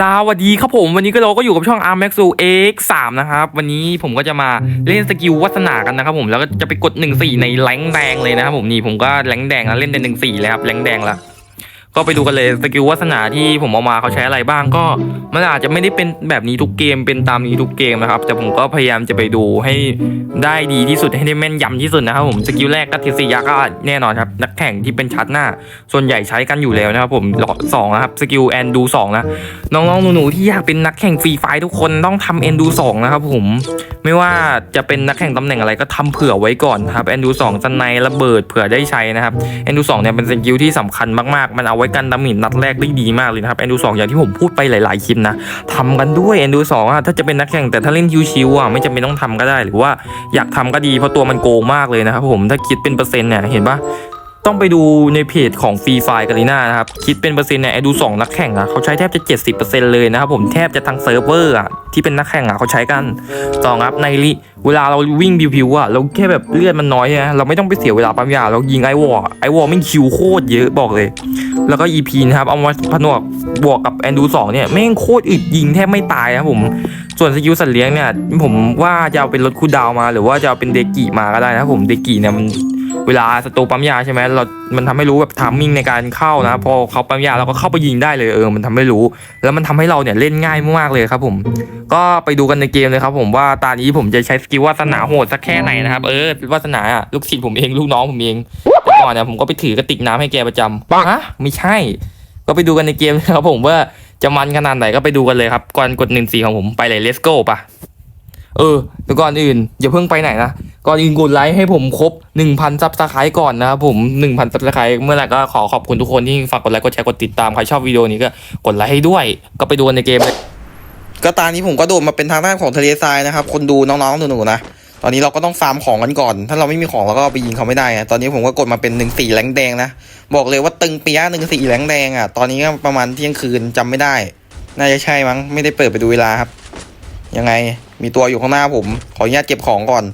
สวัสดีครับผมวันนี้ก็เราก็อยู่กับช่อง Armax X 3นะครับ วันนี้ผมก็จะมาเล่นสกิลวัฒนากันนะครับผมแล้วก็จะไปกด 1 4 ในแรงแดงเลยนะครับผมนี่ผมก็แรงแดงแล้วเล่นเป็น1 4เลยครับแรงแดงละ ก็ไปดูกันเลยสกิลวัฒนาที่ผมเอามาเขาใช้อะไรบ้างก็มันอาจจะไม่ได้เป็นแบบนี้ทุกเกมเป็นตามนี้ทุกเกมนะครับ แต่ผมก็พยายามจะไปดูให้ได้ดีที่สุดให้ได้แม่นยำที่สุดนะครับผมสกิลแรกก็ทิศยาก็แน่นอนครับนักแข่งที่เป็นชัดหน้า ส่วนใหญ่ใช้กันอยู่แล้วนะครับผมหลอดสองนะครับสกิลแอนดูสองนะน้องๆหนูๆที่อยากเป็นนักแข่งฟรีไฟทุกคนต้องทำเอนดูสองนะครับผมไม่ว่าจะเป็นนักแข่งตำแหน่งอะไรก็ทำเผื่อไว้ก่อนครับเอนดูสองสไนระเบิดเผื่อได้ใช้นะครับเอนดูสองเนี่ยเป็นสกิลที่สำคัญมากๆมันเอาไว้กันดามินนัดแรกได้ดีมากเลยนะครับเอนดูสองอย่างที่ผมพูดไปหลาย ๆ คลิปนะทำกันด้วยเอนดูสองอะถ้าจะเป็นนักแข่งแต่ถ้าเล่นชิวๆอะไม่จำเป็นต้องทำก็ได้หรือว่าอยากทำก็ดีเพราะตัวมันโกงมากเลยนะครับผมถ้าคิดเป็นเปอร์เซ็นต์เนี่ยเห็นปะ ต้องไปดูในเพจของฟรีไฟกาลิน่านะครับ คิดเป็นเปอร์เซ็นต์เนี่ยไอ้ดู 2 นักแข่งอะเขาใช้แทบจะ 70%เลยนะครับผมแทบจะทั้งเซิร์ฟเวอร์อะที่เป็นนักแข่งอะเขาใช้กันสองครับในลิเวลาเราวิ่งบิวๆอะเราแค่แบบเลือดมันน้อยนะเราไม่ต้องไปเสียเวลาปั๊มยาเรายิงไอวอร์ไอวอร์ไม่งคิวโคตรเยอะบอกเลย แล้วก็ EP นะครับเอามาผนวกบวกกับแอนดูสองเนี่ยแม่งโคตรอึดยิงแทบไม่ตายนะผมส่วนสกิลสัตว์เลี้ยงเนี่ยผมว่าจะเอาเป็นรถคูดาวมา หรือว่าจะเอาเป็นเดกิมาก็ได้นะครับผมเดกิเนี่ยมัน เวลาสตูปั๊มยาใช่ไหมเรา มันทำให้รู้แบบทามมิ่งในการเข้านะ พอเขาปั๊มยาเราก็เข้าไปยิงได้เลยเออ มันทำให้รู้ แล้วมันทำให้เราเนี่ยเล่นง่ายมากๆเลยครับผม ก็ไปดูกันในเกมเลยครับผมว่าตอนนี้ผมจะใช้สกิลวาสนาโหดสักแค่ไหนนะครับ เออวาสนาอะลูกศิษย์ผมเองลูกน้องผมเองแต่ก่อนเนี่ยผมก็ไปถือกระติกน้ำให้แกประจำฮะไม่ใช่ ก็ไปดูกันในเกมนะครับผมว่าจะมันขนาดไหนก็ไปดูกันเลยครับก่อนกดหนึ่งสี่ของผมไปเลย let's go ปะเออแต่ก่อนอื่นอย่าเพิ่งไปไหนนะ ก่อนอื่นกดไลค์ให้ผมครบ 1,000ซับสไครต์ก่อนนะครับผม 1,000ซับสไครต์เมื่อไหร่ก็ขอขอบคุณทุกคนที่ฝากกดไลค์กดแชร์กดติดตามใครชอบวิดีโอนี้ก็กดไลค์ให้ด้วย ก็ไปดูในเกมเลยก็ตานี้ผมก็โดดมาเป็นทางด้านของทะเลทรายนะครับ คนดูน้องๆหนูๆนะตอนนี้เราก็ต้องฟาร์มของกันก่อน ถ้าเราไม่มีของเราก็ไปยิงเขาไม่ได้อะตอนนี้ผมก็กดมาเป็นหนึ่งสี่แหลงแดงนะ บอกเลยว่าตึงเปียหนึ่งสี่แหลงแดงอะ ตอนนี้ก็ประมาณเที่ยงคืนจำไม่ได้ น่าจะใช่มั้ง ไม่ได้เปิดไปดูเวลาครับ ยังไง มีตัวอยู่ข้างหน้าผม ขออนุญาตเก็บของก่อน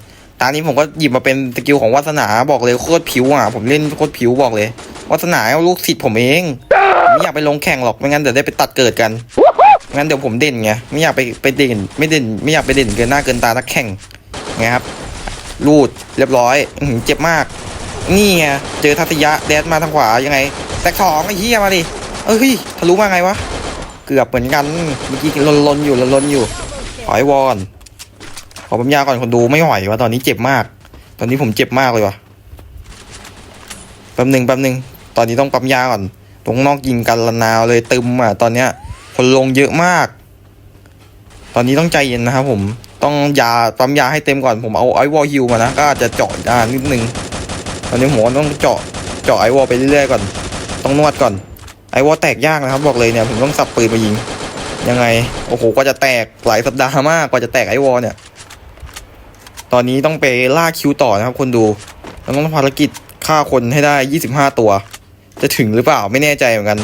ตอนนี้ผมก็หยิบมาเป็นสกิลของวาสนาบอกเลยโคตรผิวอะผมเล่นโคตรผิวบอกเลยวาสนาเอาลูกศิษย์ผมเองไม่อยากไปลงแข่งหรอกไม่งั้นเดี๋ยวได้ไปตัดเกิดกันงั้นเดี๋ยวผมเด่นไงไม่อยากไปไปเด่น ไม่เด่นไม่อยากไปเด่นเกินหน้าเกินตานักแข่งไงครับรูดเรียบร้อยอืเจ็บมาก นี่ไงเจอทัศยะแดดมาทางขวายังไงแตกสองไอ้เหี้ยมาดิเอ้ยทะลุมาไงวะเกือบเหมือนกันเมื่อกี้ลนลนๆอยู่ลนลนๆอยู่ขอไอ้วอน ขอปั๊มยาก่อนคนดูไม่ไหววะตอนนี้เจ็บมาก ตอนนี้ผมเจ็บมากเลยวะแป๊บหนึ่งแป๊บหนึ่งตอนนี้ต้องปั๊มยาก่อน ตรงนอกยิงกันละนาวเลยตึมอะตอนเนี้ย คนลงเยอะมาก ตอนนี้ต้องใจเย็นนะครับผมต้องยาปั๊มยาให้เต็มก่อนผมเอาไอวอลฮิวมานะก็อาจจะเจาะอ่านิดนึงตอนนี้ผมต้องเจาะเจาะไอวอลไปเรื่อยๆก่อน ต้องนวดก่อนไอวอลแตกยากนะครับ บอกเลยเนี่ยผมต้องสับปืนมายิง ยังไงโอ้โหกว่าจะแตกหลายสัปดาห์มากกว่าจะแตกไอวอลเนี่ย อนนี้ต้องไปล่าคิวต่อนะครับ คนดูเราต้องภารกิจฆ่าคนให้ได้ 25 ตัว จะถึงหรือเปล่าไม่แน่ใจเหมือนกัน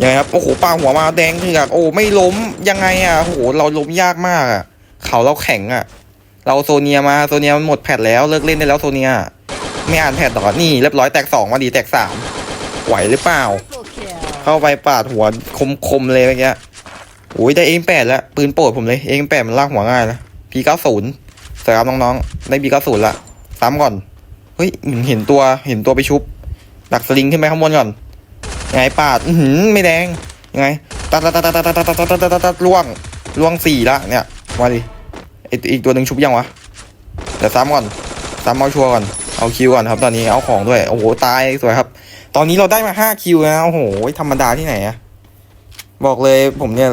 ยังไงครับโอ้โหปาหัวมาแดงคือแบบโอ้ไม่ล้มยังไงอะโอ้โหเราล้มยากมากอะเขาเราแข็งอะ เราโซเนียมาโซเนียมันหมดแพทแล้วเลิกเล่นได้แล้วโซเนีย ไม่อ่านแพทต่อนี่เรียบร้อยแตกสองมาดีแตกสามไหวหรือเปล่า เข้าไปปาดหัวคมๆเลยเมื่อกี้โอ้ยได้เอ็มแปดแล้วปืนโปรดผมเลยเอ็มแปดมันลากหัวง่ายนะพีเก้าศูนย์ สวัสดีครับน้องๆ ได้พีเก้าศูนย์ละซ้ำก่อน เฮ้ยเห็นตัวเห็นตัวไปชุบ ดักสลิงขึ้นไปข้างบนก่อนยังไงปาดอือหือไม่แดงยังไงตัดตัดตัดตัดตัดตัดตัดตัดตัดตัดล่วงล่วงสี่ละเนี่ยมาดิออีกตัวหนึ่งชุบยังวะเดี๋ยวซ้ำก่อนซ้ำเอาชัวร์ก่อนเอาคิวก่อนครับตอนนี้เอาของด้วยโอ้โหตายสวยครับ ตอนนี้เราได้มาห้าคิวนะโอ้โหธรรมดาที่ไหนอะบอกเลยผมเนี่ย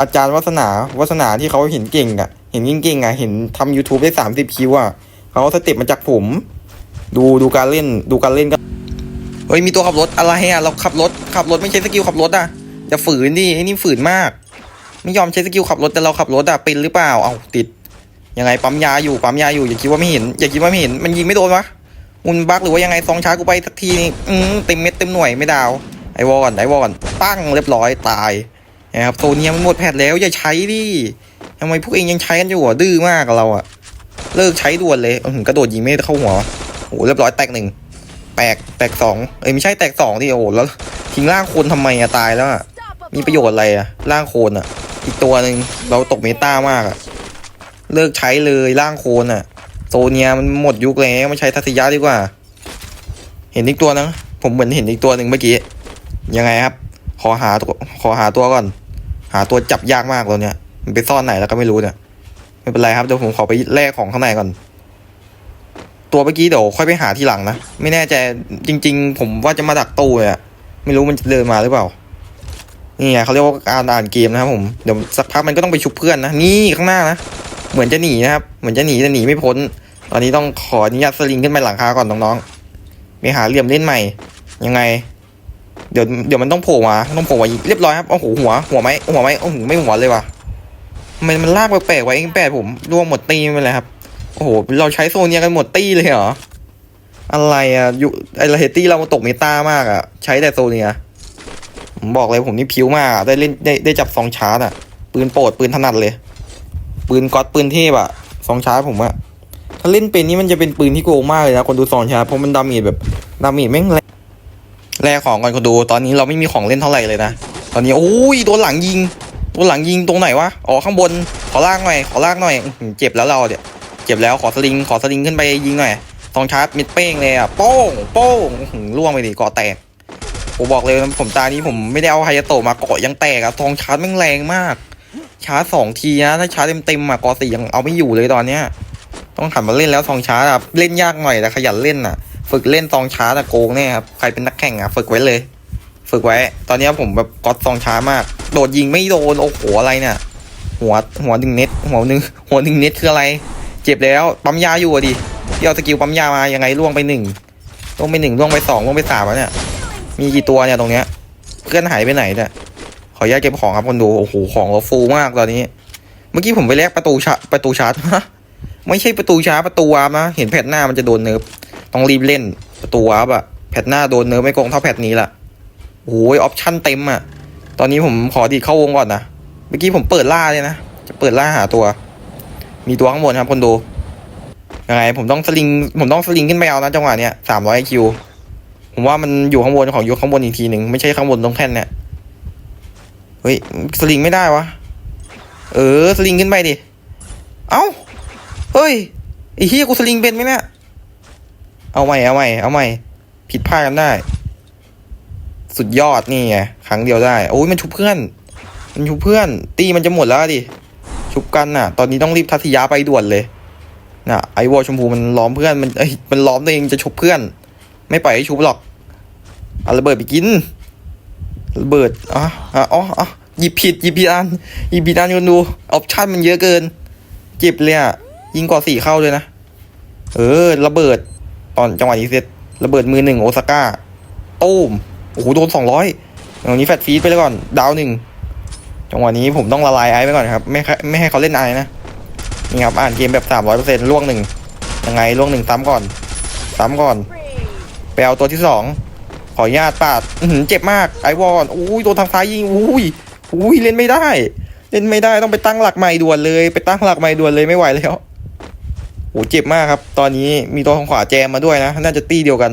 อาจารย์วัฒนาวัฒนาที่เขาเห็นเก่งอะ เห็นเก่งๆอะเห็นทำ YouTube ได้สามสิบคิวอะเขาสเต็ปมาจากผม ดูดูการเล่นดูการเล่นก็เฮ้ยมีตัวขับรถอะไรอะเราขับรถขับรถไม่ใช่สกิลขับรถอะอย่าฝืนดิไอ้นี่ฝืนมาก ไม่ยอมใช้สกิลขับรถแต่เราขับรถอะเป็นหรือเปล่าเอาติดยังไงปั๊มยาอยู่ปั๊มยาอยู่อย่าคิดว่าไม่เห็นอย่าคิดว่าไม่เห็นมันยิงไม่โดนวะมุนบักหรือว่ายังไงซองช้ากูไปสักทีนี่อืมเต็มเม็ดเต็มหน่วยไม่ดาวไอวอนไอวอนปั้งเรียบร้อยตายนะครับโซเนียมันหมดแพทแล้วอย่าใช้ดิำไมพวกเองยังใช้กันอยู่อะดื้อมากกับเราอะ เลิกใช้ด่วนเลยอืกระโดดยิงไม่เข้าหัวโอ้โหเรียบร้อยแตกหนึ่งแตกแตกสองเอ้ยไม่ใช่แตกสองดิโอ้โหแล้วทิ้งร่างโคนทำไมอะตายแล้วอะมีประโยชน์อะไรอะร่างโคลนอะอีกตัวหนึ่งเราตกเมตามากอะเลิกใช้เลยร่างโคลนอะโซเนียมันหมดยุคแล้วมาใช้ทัศยะดีกว่า เห็นอีกตัวนะผมเหมือนเห็นอีกตัวหนึ่งเมื่อกี้ยังไงครับ ขอหาตัวขอหาตัวก่อน หาตัวจับยากมากตัวเนี้ย มันไปซ่อนไหนแล้วก็ไม่รู้เนี่ยไม่เป็นไรครับเดี๋ยวผมขอไปแลกของข้างในก่อน ตัวเมื่อกี้เดี๋ยวค่อยไปหาทีหลังนะไม่แน่ใจจริง ๆ ผมว่าจะมาดักตู้เลยอะไม่รู้มันจะเดินมาหรือเปล่านี่ไงเขาเรียกว่าการอ่านเกมนะครับผมเดี๋ยวสักพักมันก็ต้องไปชุบเพื่อนนะนี่ข้างหน้านะเหมือนจะหนีนะครับเหมือนจะหนีแต่หนีไม่พ้น ตอนนี้ต้องขออนุญาตสลิงขึ้นไปหลังคาก่อนน้องๆไปหาเหลี่ยมเล่นใหม่ ยังไง เดี๋ยวเดี๋ยวมันต้องโผล่มาต้องโผล่มาเรียบร้อยครับโอ้โหหัวหัวไหมหัวไหมโอ้โหไม่หัวเลยว่ะ ทำไมมันลากแปลกๆไว้เองแปดผมร่วงหมดตีไปเลยครับ โอ้โห เราใช้โซเนียกันหมดตีเลยเหรอ อะไรอะอยู่ไอลาเฮตี้เรามาตกเมตามากอะ ใช้แต่โซเนียผมบอกเลยผมนี่ผิวมากได้เล่นได้ได้จับซองชาร์จอะ ปืนโปรดปืนถนัดเลย ปืนก๊อตปืนเทพอะซองชาร์จผมอะถ้าเล่นเป็นนี่มันจะเป็นปืนที่โกงมากเลยนะคนดูซองชาร์จเพราะมันดาเมจแบบดาเมจแม่งแรงแลกของก่อนคนดู ตอนนี้เราไม่มีของเล่นเท่าไหร่เลยนะ ตอนนี้โอ้ยโดนหลังยิง โดนหลังยิงตรงไหนวะ อ๋อข้างบน ขอลากหน่อย ขอลากหน่อยเจ็บแล้วเราเนี่ย เจ็บแล้วขอสลิง ขอสลิงขึ้นไปยิงหน่อยซองชาร์จมิดเป้งเลยอะ โป้ง โป้งหือล่วงไปดิเกาะแตก ผมบอกเลยผมตานี้ผมไม่ได้เอาไฮยาโตะมาเกาะยังแตกอะซองชาร์จแม่งแรงมาก ชาร์จสองทีนะ ถ้าชาร์จเต็มๆอะกอสี่ยังเอาไม่อยู่เลยตอนเนี้ย ต้องหันมาเล่นแล้วซองชาร์จอะเล่นยากหน่อยแต่ขยันเล่นอะฝึกเล่นซองชาร์จอะโกงแน่ครับ ใครเป็นนักแข่งอะฝึกไว้เลย ฝึกไว้ ตอนเนี้ยผมแบบกอตซองชาร์จมาก โดดยิงไม่โดน โอ้โหอะไรเนี่ย หัวหัวหนึ่งเน็ตหัวหนึ่งหัวหนึ่งเน็ตคืออะไร เจ็บแล้วปั๊มยาอยู่อะดิที่เอาสกิลปั๊มยามายังไงล่วงไปหนึ่งล่วงไปหนึ่งล่วงไปสองล่วงไปสามแล้วเนี่ย มีกี่ตัวเนี่ยตรงเนี้ย เพื่อนหายไปไหนเนี่ยขออนุญาตเก็บของครับคนดูโอ้โหของเราฟูมากตอนนี้ เมื่อกี้ผมไปแลกประตูชาประตูชาร์จฮะไม่ใช่ประตูชาร์จประตูวาร์ปนะเห็นแพทหน้ามันจะโดนเนิร์ฟต้องรีบเล่นประตูวาร์ปอะแพทหน้าโดนเนิร์ฟไม่โกงเท่าแพทนี้ละโอ้ยออปชั่นเต็มอะ ตอนนี้ผมขอดีดเข้าวงก่อนนะ เมื่อกี้ผมเปิดล่าเลยนะ จะเปิดล่าหาตัว มีตัวข้างบนครับคนดู ยังไง ผมต้องสลิง ผมต้องสลิงขึ้นไปเอานะจังหวะเนี้ยสามร้อยคิว ผมว่ามันอยู่ข้างบนของยกข้างบนอีกทีหนึ่งไม่ใช่ข้างบนตรงแท่นเนี่ย เฮ้ย สลิงไม่ได้วะ เออ สลิงขึ้นไปดิ เอ้า เฮ้ยไอ้เฮียกูสลิงเป็นไหมเนี่ย เอาใหม่ เอาใหม่ เอาใหม่ ผิดพลาดกันได้ สุดยอดนี่ไงครั้งเดียวได้โอ้ยมันชุบเพื่อน มันชุบเพื่อน ตีมันจะหมดแล้วดิชุบกันน่ะ ตอนนี้ต้องรีบทัศยาไปด่วนเลยน่ะไอวอลชมพูมันล้อมเพื่อนมันเอ้ยมันล้อมตัวเองจะชุบเพื่อน ไม่ปล่อยให้ชุบหรอกเอาระเบิดไปกินระเบิดอะอะอ๋ออ๋อหยิบผิดหยิบผิดอันหยิบผิดอันคนดูออปชั่นมันเยอะเกินเจ็บเลยอะยิงก่อสี่เข้าเลยนะเออระเบิดตอนจังหวะนี้เสร็จระเบิดมือหนึ่งโอซาก้าตูม โอ้โหโดนสองร้อยอย่างนี้แฟตฟีดไปเลยก่อน ดาวหนึ่งจังหวะนี้ผมต้องละลายไอซ์ไปก่อนครับ ไม่ให้ไม่ให้เขาเล่นไอซ์นะ นี่ครับ อ่านเกมแบบสามร้อยเปอร์เซ็นต์ล่วงหนึ่งยังไงล่วงหนึ่งซ้ำก่อน ซ้ำก่อนไปเอาตัวที่สองขออนุญาตปาดเจ็บมากไอวอนอุ้ยโดนทางซ้ายยิงอุ้ยอุ้ยเล่นไม่ได้ เล่นไม่ได้ต้องไปตั้งหลักใหม่ด่วนเลย ไปตั้งหลักใหม่ด่วนเลยไม่ไหวแล้วโอ้เจ็บมากครับ ตอนนี้มีตัวทางขวาแจมมาด้วยนะ น่าจะตีเดียวกัน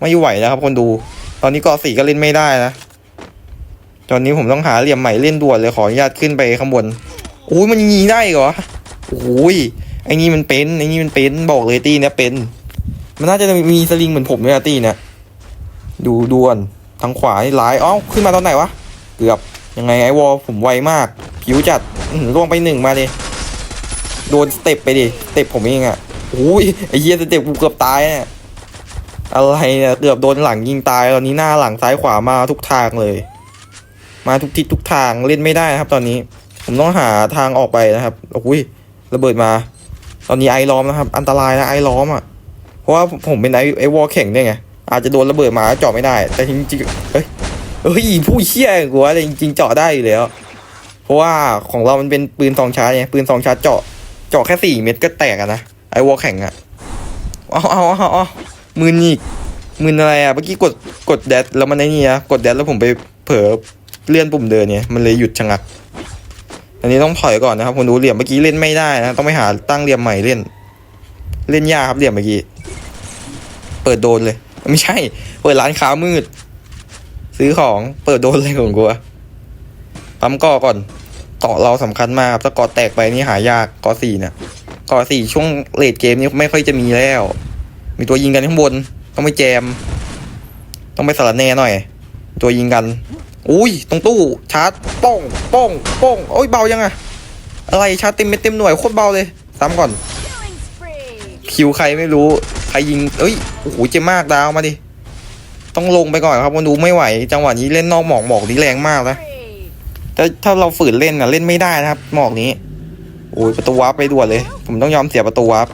ไม่ไหวแล้วครับคนดู ตอนนี้เกาะสี่ก็เล่นไม่ได้นะ ตอนนี้ผมต้องหาเหลี่ยมใหม่เล่นด่วนเลยขออนุญาตขึ้นไปข้างบนโอ้ยมันยิงได้เหรอโอ้ยไอ้นี่มันเป็นไอ้นี่มันเป็นบอกเลยตีเนี่ยเป็น มันน่าจะมีสลิงเหมือนผมเลยอะตี้เนี่ยดูด่วนทางขวานี่ร้ายอ้าวขึ้นมาตอนไหนวะเกือบยังไงไอวอลผมไวมาก ผิวจัดอื้อหือล่วงไปหนึ่งมาเลยโดนสเต็ปไปดิสเต็ปผมเองอะโอ้ยไอเหี้ยสเต็ปกูเกือบตายเนี่ย อะไรเนี่ยเกือบโดนหลังยิงตายตอนนี้หน้าหลังซ้ายขวามาทุกทางเลย มาทุกทิศทุกทางเล่นไม่ได้นะครับ ตอนนี้ผมต้องหาทางออกไปนะครับโอ้ยระเบิดมา ตอนนี้ไอล้อมนะครับ อันตรายนะไอล้อมอะเพราะว่าผมเป็นไอไอวอลแข่งด้วยไงอาจจะโดนระเบิดมาเจาะไม่ได้ แต่จริงๆเอ้ยเอ้ยผู้เชี่ยกูว่าแต่จริงๆเจาะได้อยู่แล้ว เพราะว่าของเรามันเป็นปืนสองชาร์จไงปืนสองชาร์จเจาะเจาะแค่สี่เม็ดก็แตกอะนะไอวอลแข่งอะเอาเอาเอาเอา มือนีกมืออะไรอะเมื่อกี้กดกดแดดแล้วมันไอ้นี่นะกดแดดแล้วผมไปเผลอเลื่อนปุ่มเดินเนี่ยมันเลยหยุดชะงัก อันนี้ต้องถอยก่อนนะครับคนดูเหลี่ยมเมื่อกี้เล่นไม่ได้นะต้องไปหาตั้งเหลี่ยมใหม่เล่น เล่นยากครับเหลี่ยมเมื่อกี้เปิดโดนเลย ไม่ใช่ เปิดร้านค้ามืด ซื้อของเปิดโดนอะไรของกูอะปั๊มกาะก่อนเกาะเราสำคัญมากครับถ้าเกาะแตกไปนี่หายากเกาะสี่เนี่ยเกาะสี่ช่วงเลดเกมนี่ไม่ค่อยจะมีแล้ว มีตัวยิงกันข้างบน ต้องไปแจม ต้องไปสารแน่หน่อย ตัวยิงกัน อุ้ย ตรงตู้ชาร์จป้องป้องป้องโอ้ยเบายังอะอะไรชาร์จเต็มเม็ดเต็มหน่วยโคตรเบาเลยซ้ำก่อน คิวใครไม่รู้ ใครยิงเอ้ยโอ้โหเจ็บมากดาวมาดิต้องลงไปก่อนครับมันดูไม่ไหว จังหวะนี้เล่นนอกหมอกหมอกนี้แรงมากนะแต่ถ้าเราฝืนเล่นนะเล่นไม่ได้นะครับ หมอกนี้โอ้ยประตูวาร์ปไปด่วนเลย ผมต้องยอมเสียประตูวาร์ป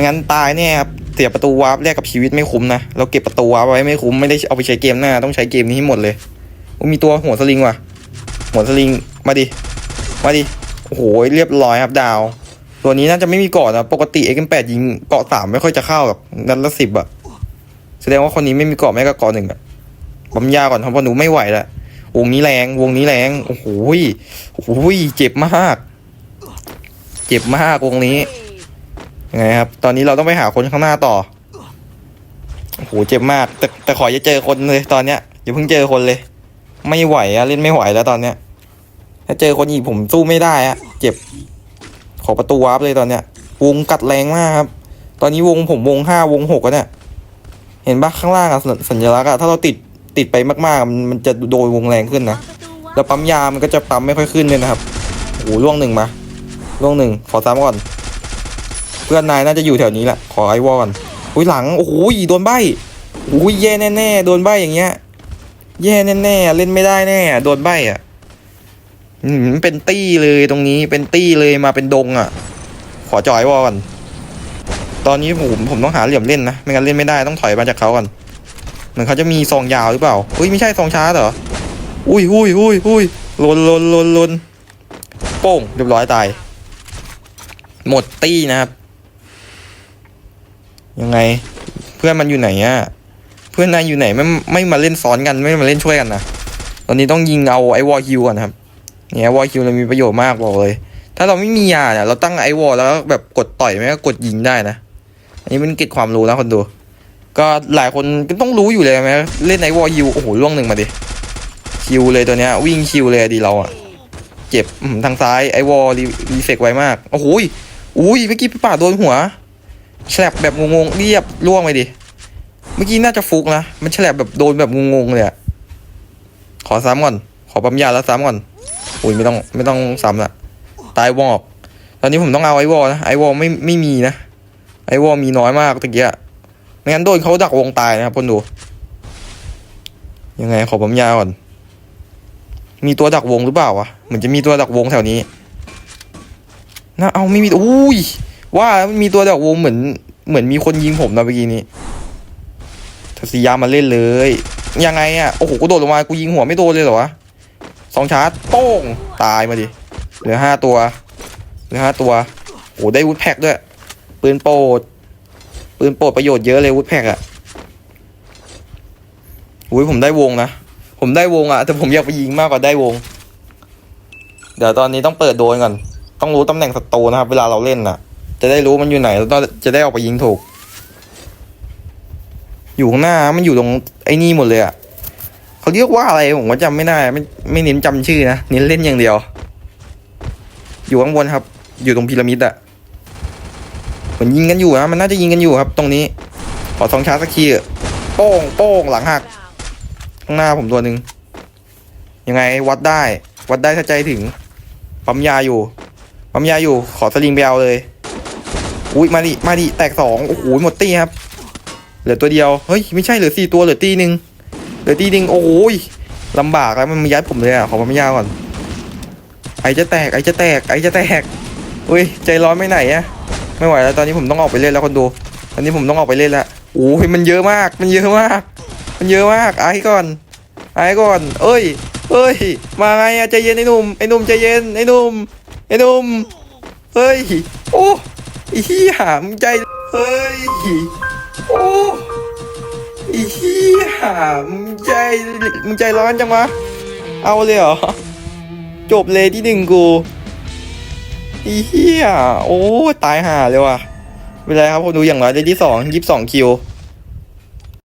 ไม่งั้นตายแน่ครับเสียประตูวาร์ปแลกกับชีวิตไม่คุ้มนะเราเก็บประตูวาร์ปไว้ไม่คุ้มไม่ได้เอาไปใช้เกมหน้าต้องใช้เกมนี้ให้หมดเลยมีตัวหัวสลิงว่ะ หัวสลิงมาดิมาดิโอ้โหเรียบร้อยครับดาว ตัวนี้น่าจะไม่มีเกาะนะปกติ X8 ยิงเกาะสามไม่ค่อยจะเข้าหรอกนัดละสิบอะแสดงว่าคนนี้ไม่มีเกาะแม้ก็เกาะหนึ่งอะปั๊มยาก่อนครับเพราะหนูไม่ไหวละวงนี้แรงวงนี้แรงโอ้โหโอ้โหเจ็บมาก เจ็บมากวงนี้ ยังไงครับ ตอนนี้เราต้องไปหาคนข้างหน้าต่อโอ้โหเจ็บมาก แต่แต่ขออย่าเจอคนเลยตอนเนี้ยอย่าเพิ่งเจอคนเลย ไม่ไหวอะเล่นไม่ไหวแล้วตอนเนี้ย ถ้าเจอคนอีกผมสู้ไม่ได้อะเจ็บ ขอประตูวาร์ปเลยตอนเนี้ย วงกัดแรงมากครับ ตอนนี้วงผมวงห้าวงหกอะเนี่ย เห็นปะข้างล่างอะสัญลักษณ์อะถ้าเราติดติดไปมากๆ มันมันจะโดนวงแรงขึ้นนะแล้วปั๊มยามันก็จะปั๊มไม่ค่อยขึ้นเลยนะครับโอ้โหล่วงหนึ่งมาล่วงหนึ่งขอซ้ำก่อน พื่อนนายน่าจะอยู่แถวนี้แหละขอไอวอลอนอุ้ยหลังโอ้โหโดนใบอุ้ยแย่แน่ๆโดนใบอย่างเงี้ยแย่แน่ๆเล่นไม่ได้แน่โดนใบอะอืมเป็นตี้เลยตรงนี้เป็นตี้เลยมาเป็นดงอะ ขอจอยวอลก่อนตอนนี้ผมผมต้องหาเหลี่ยมเล่นนะไม่งั้นเล่นไม่ได้ต้องถอยมาจากเขาก่อนเหมือนเขาจะมีซองยาวหรือเปล่าอุ้ยไม่ใช่ซองช้าเหรออุ้ยอุ้ยอุ้ยอุ้ยลนลนลนลนโป้งเรียบร้อยตาย หมดตี้นะครับ ยังไง เพื่อนมันอยู่ไหนอะเพื่อนนายอยู่ไหนไม่ไม่มาเล่นซ้อนกันไม่มาเล่นช่วยกันนะตอนนี้ต้องยิงเอาไอวอลคิวก่อนครับเนี่ยวอลคิวเรามีประโยชน์มากบอกเลยถ้าเราไม่มียาเนี่ยเราตั้งไอวอลแล้วแบบกดต่อยไม่ก็กดยิงได้นะอันนี้เป็นเกร็ดความรู้นะคนดู ก็หลายคนก็ต้องรู้อยู่เลยไหมเล่นไอวอลคิวโอ้โหล่วงหนึ่งมาดิคิวเลยตัวเนี้ยวิ่งคิวเลยดีเราอะเจ็บอื้อหือทางซ้ายไอวอลรีเฟกไวมากโอ้โหอุ้ยเมื่อกี้พี่ป่าโดนหัว ฉลบแบบงงๆเรียบล่วงไปดิ เมื่อกี้น่าจะฟุกนะ มันแฉลบแบบโดนแบบงงๆเลยอะขอซ้ำก่อน ขอปั๊มยาแล้วซ้ำก่อน อุ้ยไม่ต้องไม่ต้องซ้ำละ ตายวอก ตอนนี้ผมต้องเอาไอวอลนะ ไอวอลไม่ไม่มีนะ ไอวอลมีน้อยมากตะกี้อะไม่งั้นโดนเขาดักวงตายนะครับคนดู ยังไงขอปั๊มยาก่อน มีตัวดักวงหรือเปล่าวะ เหมือนจะมีตัวดักวงแถวนี้นะเอาไม่มี อุ้ย ว่ามีตัวดักวงเหมือนเหมือนมีคนยิงผมนะเมื่อกี้นี้ทัศยามาเล่นเลย ยังไงอะโอ้โหกูโดดลงมากูยิงหัวไม่โดนเลยเหรอวะสองชาร์จโป้งตายมาดิเหลือห้าตัวเหลือห้าตัวโอ้ได้วูดแพ็กด้วย ปืนโปรดปืนโปรดประโยชน์เยอะเลยวูดแพ็กอะอุ้ยผมได้วงนะ ผมได้วงอะแต่ผมอยากไปยิงมากกว่าได้วง เดี๋ยวตอนนี้ต้องเปิดโดนก่อน ต้องรู้ตำแหน่งศัตรูนะครับ เวลาเราเล่นน่ะ จะได้รู้มันอยู่ไหนแล้วจะได้ออกไปยิงถูก อยู่ข้างหน้ามันอยู่ตรงไอ้นี่หมดเลยอะเขาเรียกว่าอะไรผมก็จำไม่ได้ ไม่ไม่เน้นจำชื่อนะเน้นเล่นอย่างเดียว อยู่ข้างบนครับ อยู่ตรงพีระมิดอะเหมือนยิงกันอยู่นะมันน่าจะยิงกันอยู่ครับ ตรงนี้ ขอสองชาร์สักทีโป้งโป้งหลังหักข้างหน้าผมตัวหนึ่งยังไงวัดได้ วัดได้ถ้าใจถึงปั๊มยาอยู่ปั๊มยาอยู่ ขอสลิงไปเอาเลย อุ้ยมาดิมาดิแตกสองโอ้โหหมดตีครับเหลือตัวเดียวเฮ้ยไม่ใช่เหลือสี่ตัวเหลือตีหนึ่งเหลือตีหนึ่งโอ้ยลำบากแล้วมันมายัดผมเลยอะขอปั๊มยาวก่อนไอจะแตกไอจะแตกไอจะแตกอุ้ยใจร้อนไม่ไหนอะไม่ไหวแล้วตอนนี้ผมต้องออกไปเล่นแล้วคนดูตอนนี้ผมต้องออกไปเล่นแล้วโอ้ยมันเยอะมากมันเยอะมาก มันเยอะมากไอ้ก่อนไอ้ก่อน เอ้ยเอ้ย มาไงอะใจเย็นไอ้หนุ่มไอ้หนุ่มใจเย็นไอ้หนุ่มไอ้หนุ่มเฮ้ยโอ้ อีเหี้ยมึงใจ เฮ้ย โอ้อีเหี้ยมึงใจ มึงใจร้อนจังวะ เอาเลยเหรอ จบเลยที่หนึ่งกูอ้เหี้ย โอ้ ตายห่าเลยว่ะเป็นไรครับผมดูอย่างไรเลยที่สองยี่สิบสองคิว